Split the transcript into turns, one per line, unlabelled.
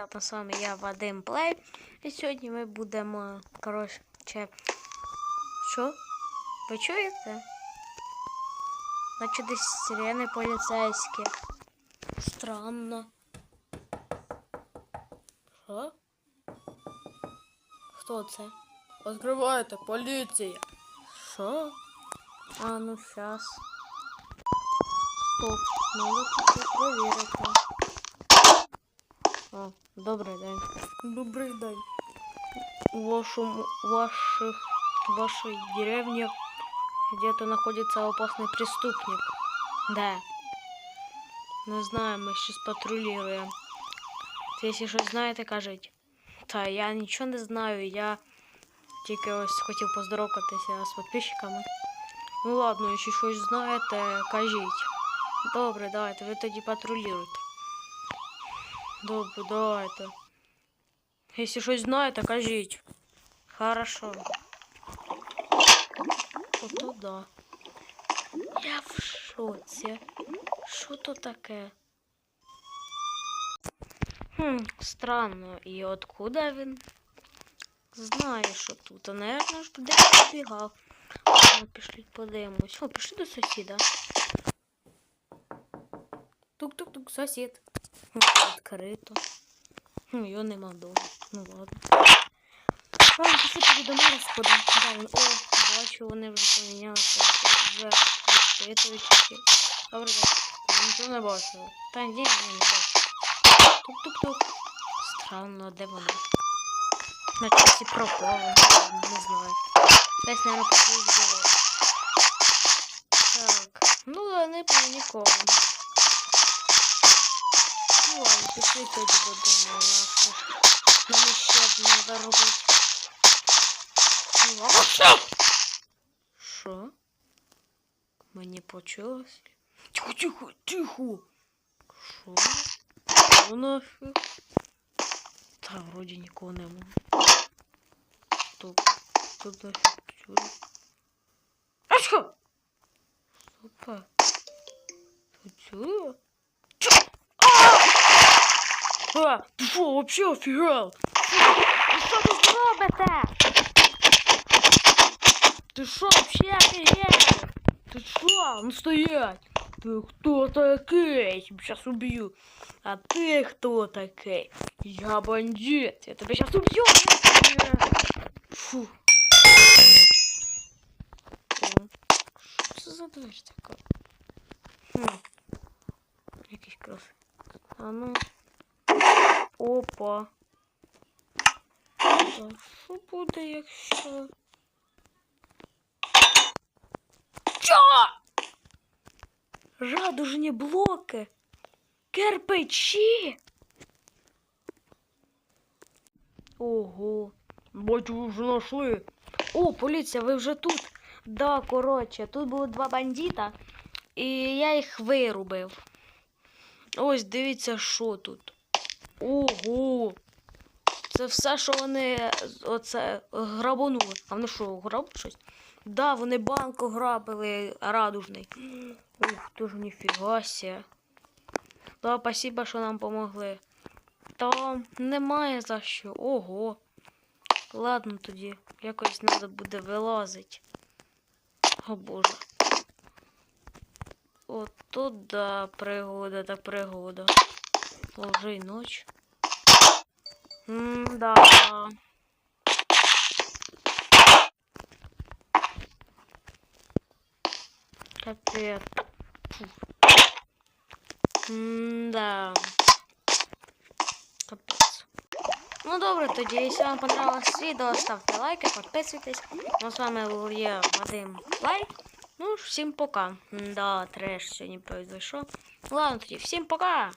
приємно, з вами я Вадим Плей. І сьогодні ми будемо, коротше, що? Ви чуєте? Наче десь сирени поліцейські. Странно. Що? Хто це?
Открывайте, полиция.
Що? А, ну щас. Стоп, надо тут провірити. О, добрий день.
Добрый день.
В вашем, ваших, вашей деревне где-то находится опасный преступник. Да. Не знаю, ми щось патрулюємо. Якщо щось знаєте, кажіть. Та я нічого не знаю, я тільки ось хотів поздоровкатися з підписчиками. Ну ладно, якщо щось знаєте, кажіть. Добре, давайте, ви тоді патрулюєте. Добре, давайте. Якщо щось знаєте, кажіть. Хорошо. Ото да. Я в шоці. Що то таке? Хм, странно. І откуда він? Знає, що тут. А, наверное, ж десь побігав. Ладно, пішли подивимось. О, пішли до сусіда. Тук-тук-тук, сусід. Хм, Відкрито. Хм, його нема вдома. Ну ладно. Ладно, пішли. Да, він- О, бачу, вони вже помінялися. Вже розпитують. Добре, так. Нічого не бачили. Та ні, ні, не бачу. Тук-тук-тук. Странно, де вони? Наче всі пропали. Не знаю. Десь, наверное, поїздили. Так. Ну, вони. Ну ладно, пішли тоді додому. Ласка. Нам ще треба робити. Ну ладно. Що? Мені почулось? Тихо, тихо, тихо. Що? Що нафіг? Та вроді нікого нема. Стоп. Тут нафіг чули. А що? Опа. Тут чули? А, ти що, вообще офігел? Ви що тут робите? Ти що вообще офігел? Ти що? Ну стоять! Ти хто такий? Сейчас убью. А ты кто такой? Я бандит. Я тебя сейчас убью. Фу. О, Що це за дверь така? Хм. Якийсь. А ну. Опа. Що буде, якщо... Чо? Радужні блоки. Кирпичі. Ого.
Бачу, ви вже нашли.
О, поліція, ви вже тут. Да, коротше, тут були два бандита, і я їх вирубив. Ось дивіться, що тут. Ого. Це все, що вони оце грабанули. А вони що, грабують щось? Да, вони банку грабили радужний. Ух, ти ж ніфіга ся. Да, спасибо, що нам помогли. Та немає за що. Ого. Ладно тоді, якось треба буде вилазити. О боже. Ото да, пригода та пригода. Уже й ноч. М-да. Капец. М-да. Капець. Ну добре, тоді, якщо вам понравилось відео, ставте лайки, підписуйтесь. Ну, з вами був я, Вадим Лайк. Ну, всім пока. Да, треш сьогодні произошов. Ладно, тоді, всім пока!